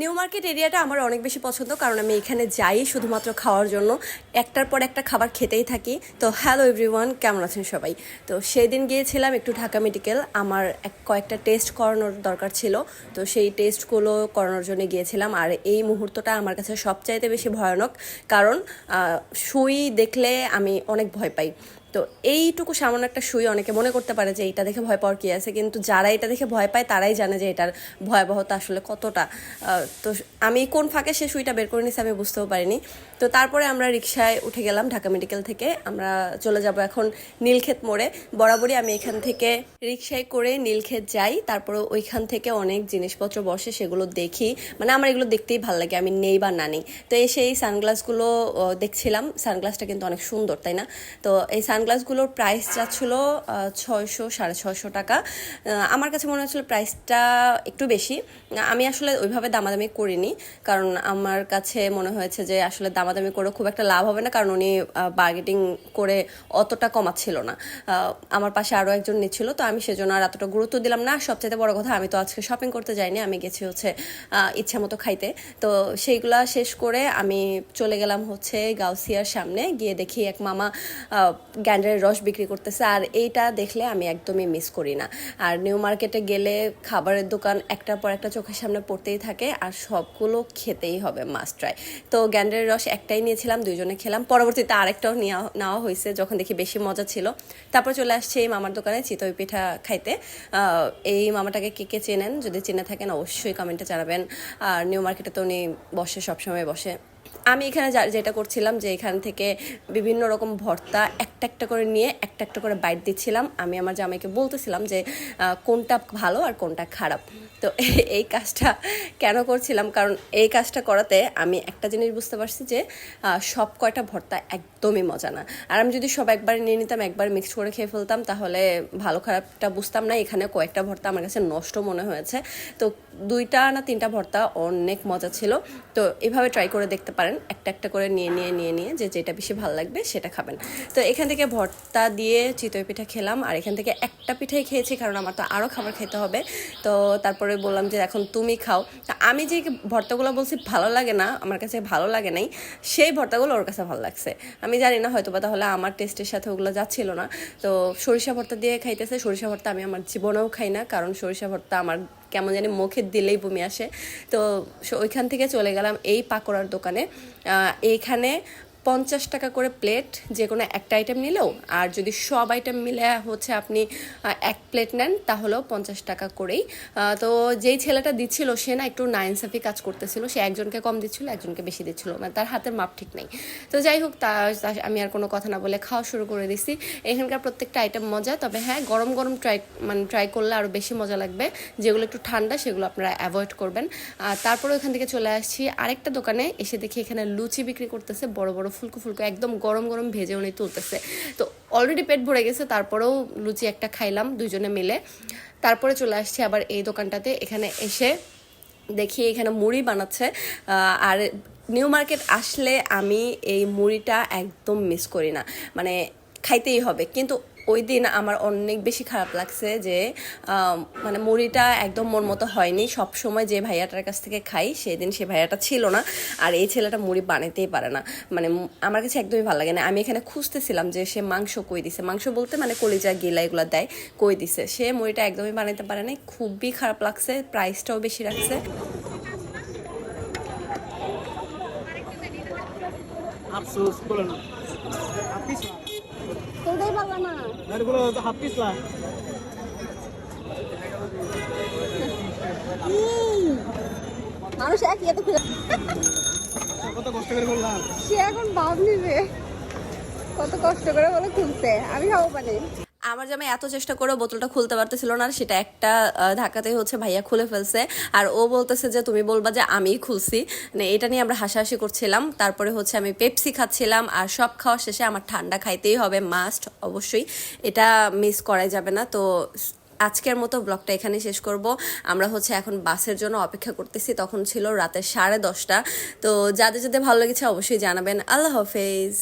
New market এরিয়াটা আমার অনেক বেশি পছন্দ, কারণ আমি এখানে যাই শুধুমাত্র খাওয়ার জন্য। একটার পর একটা খাবার খেতেই থাকি। তো হ্যালো এভরিওয়ান কেমন আছেন সবাই? তো সেই দিন গিয়েছিলাম একটু ঢাকা মেডিকেল আমার এক কয়েকটা টেস্ট করানোর দরকার ছিল। তো সেই টেস্টগুলো করানোর জন্য গিয়েছিলাম। আর এই মুহূর্তটা আমার কাছে সবচাইতে বেশি ভয়ানক, কারণ সুই দেখলে আমি অনেক ভয় পাই। তো এইটুকু সামান্য একটা সুই অনেকে মনে করতে পারে যে এটা দেখে ভয় পাওয়ার কী আছে, কিন্তু যারা এটা দেখে ভয় পায়, তারাই জানে যে এটার ভয়াবহতা আসলে কতটা। তো আমি কোন ফাঁকে সে সুইটা বের করে নিছি আমি বুঝতেও পারিনি। তো তারপরে আমরা রিক্সায় উঠে গেলাম ঢাকা মেডিকেল থেকে। আমরা চলে যাব এখন নীলক্ষেত মোড়ে। বরাবরই আমি এখান থেকে রিক্সায় করে নীলক্ষেত যাই। তারপরে ওইখান থেকে অনেক জিনিসপত্র বসে, সেগুলো দেখি। মানে আমার এগুলো দেখতেই ভালো লাগে, আমি নেই বা না নেই। তো এই সানগ্লাসগুলো দেখছিলাম। সানগ্লাসটা কিন্তু অনেক সুন্দর, তাই না? তো এই সানগ্লাসগুলোর প্রাইস যাচ্ছিল ছয়শো, সাড়ে ছয়শো টাকা। আমার কাছে মনে হচ্ছিল প্রাইসটা একটু বেশি। আমি আসলে ওইভাবে দামাদামি করিনি, কারণ আমার কাছে মনে হয়েছে যে আসলে দামাদামি করে খুব একটা লাভ হবে না, কারণ উনি বার্গেটিং করে অতটা কমাচ্ছিল না। আমার পাশে আরও একজন নিচ্ছিল, তো আমি সেজন্য আর এতটা গুরুত্ব দিলাম না। সবচেয়ে বড় কথা, আমি তো আজকে শপিং করতে যাইনি, আমি গেছি হচ্ছে ইচ্ছা মতো খাইতে। তো সেইগুলা শেষ করে আমি চলে গেলাম হচ্ছে গাউসিয়ার সামনে, গিয়ে দেখি এক মামা আহ, রস বিক্রি করতেছে আর এইটা দেখলে আমি একদমই মিস করি না। আর নিউ মার্কেটে গেলে খাবারের দোকান একটার পর একটা চোখের সামনে পড়তেই থাকে আর সবগুলো খেতেই হবে মাস্ট ট্রাই তো গ্যান্ডারের রস একটাই নিয়েছিলাম দুইজনে খেলাম। পরবর্তীতে আরেকটাও নেওয়া নেওয়া হয়েছে যখন দেখি বেশি মজা ছিল। তারপর চলে আসছে এই মামার দোকানে চিতই পিঠা খাইতে। এই মামাটাকে কে কে চেনেন? যদি চেনে থাকেন অবশ্যই কমেন্টে জানাবেন। আর নিউ মার্কেটে তো উনি বসে সবসময় বসে। আমি এখানে যেটা করছিলাম যে এখান থেকে বিভিন্ন রকম ভর্তা একটা একটা করে নিয়ে একটা একটা করে বাইট দিচ্ছিলাম। আমি আমার জামাইকে বলতেছিলাম যে কোনটা ভালো আর কোনটা খারাপ। তো এই কাজটা কেন করছিলাম? কারণ এই কাজটা করাতে আমি একটা জিনিস বুঝতে পারছি যে সব কয়টা ভর্তা একদমই মজা না। আর আমি যদি সব একবার নিয়ে নিতাম, একবার মিক্স করে খেয়ে ফেলতাম, তাহলে ভালো খারাপটা বুঝতাম না। এখানে কয়েকটা ভর্তা আমার কাছে নষ্ট মনে হয়েছে। তো দুইটা না তিনটা ভর্তা অনেক মজা ছিল। তো এভাবে ট্রাই করে দেখতে পারেন। একটা একটা করে নিয়ে নিয়ে নিয়ে নিয়ে যে যেটা বেশি ভালো লাগবে সেটা খাবেন। তো এখান থেকে ভর্তা দিয়ে চিতই পিঠা খেলাম। আর এখান থেকে একটা পিঠাই খেয়েছি, কারণ আমার তো আরও খাবার খেতে হবে। তো তারপরে বললাম যে এখন তুমি খাও। তা আমি যে ভর্তাগুলো বলছি ভালো লাগে না, আমার কাছে ভালো লাগে নাই, সেই ভর্তাগুলো ওর কাছে ভালো লাগছে। আমি জানি না হয়তো বা তাহলে আমার টেস্টের সাথে ওগুলো যাচ্ছিল না। তো সরিষা ভর্তা দিয়ে খাইতেছে, সরিষা ভর্তা আমি আমার জীবনেও খাই না, কারণ সরিষা ভর্তা আমার কেমন জানি মুখে দিলেই বমি আসে। তো ওইখান থেকে চলে গেলাম এই পাকোড়ার দোকানে। এইখানে পঞ্চাশ টাকা করে প্লেট যে কোনো একটা আইটেম নিলেও, আর যদি সব আইটেম মিলে হচ্ছে আপনি এক প্লেট নেন, তাহলেও পঞ্চাশ টাকা করেই। তো যেই ছেলেটা দিচ্ছিল, সে না একটু নাইনসাফি কাজ করতেছিল। সে একজনকে কম দিচ্ছিল, একজনকে বেশি দিচ্ছিল। মানে তার হাতের মাপ ঠিক নেই। তো যাই হোক, তা আমি আর কোনো কথা না বলে খাওয়া শুরু করে দিছি। এখানকার প্রত্যেকটা আইটেম মজা, তবে হ্যাঁ গরম গরম ট্রাই মানে ট্রাই করলে আরও বেশি মজা লাগবে। যেগুলো একটু ঠান্ডা, সেগুলো আপনারা অ্যাভয়েড করবেন। আর তারপরে ওখান থেকে চলে আসছি আরেকটা দোকানে। এসে দেখি এখানে লুচি বিক্রি করতেছে বড় বড় ফুলকো ফুলকো একদম গরম গরম ভেজে উনি তুলতেছে। তো অলরেডি পেট ভরে গেছে, তারপরেও লুচি একটা খাইলাম দুজনে মিলে। তারপরে চলে আসছি আবার এই দোকানটাতে, এখানে এসে দেখি এখানে মুড়ি বানাচ্ছে। আর নিউ মার্কেট আসলে আমি এই মুড়িটা একদম মিস করি না। মানে খাইতেই হবে। কিন্তু ওই দিন আমার অনেক বেশি খারাপ লাগছে যে মানে মুড়িটা একদম মন মতো হয়নি। সব সময় যে ভাইয়াটার কাছ থেকে খাই, সেদিন সে ভাইয়াটা ছিল না। আর এই ছেলেটা মুড়ি বানাতেই পারে না। মানে আমার কাছে একদমই ভালো লাগে না। আমি এখানে খুঁজতেছিলাম যে সে মাংস কই দিছে। মাংস বলতে মানে কলিজা, গিলা এগুলো দেয়, কই দিছে। সে মুড়িটা একদমই বানাতে পারে না খুবই খারাপ লাগছে, প্রাইসটাও বেশি রাখছে। আফসোস বলে না না? এগুলো হাফ পিস মানুষ এক এত কত কষ্ট করে করলাম। সে এখন ভাব নিবে। কত কষ্ট করে বলে খুলছে। আমি খাব পানি। আমার জামাই এত চেষ্টা করে বোতলটা খুলতে পারতেছিল না সেটা একটা ধাক্কাতেই হচ্ছে ভাইয়া খুলে ফেলছে। আর ও বলতেছে যে, তুমি বলবা যে আমিই খুলছি। মানে এটা নিয়ে আমরা হাসাহাসি করছিলাম। তারপরে হচ্ছে আমি পেপসি খাচ্ছিলাম, আর সব খাওয়া শেষে আমার ঠান্ডা খাইতেই হবে মাস্ট অবশ্যই। এটা মিস করাই যাবে না। তো আজকের মতো ব্লগটা এখানে শেষ করব। আমরা হচ্ছে এখন বাসের জন্য অপেক্ষা করতেছি, তখন ছিল রাতে সাড়ে দশটা। তো যাদের যাদের ভালো লেগেছে অবশ্যই জানাবেন। আল্লাহ হাফেজ।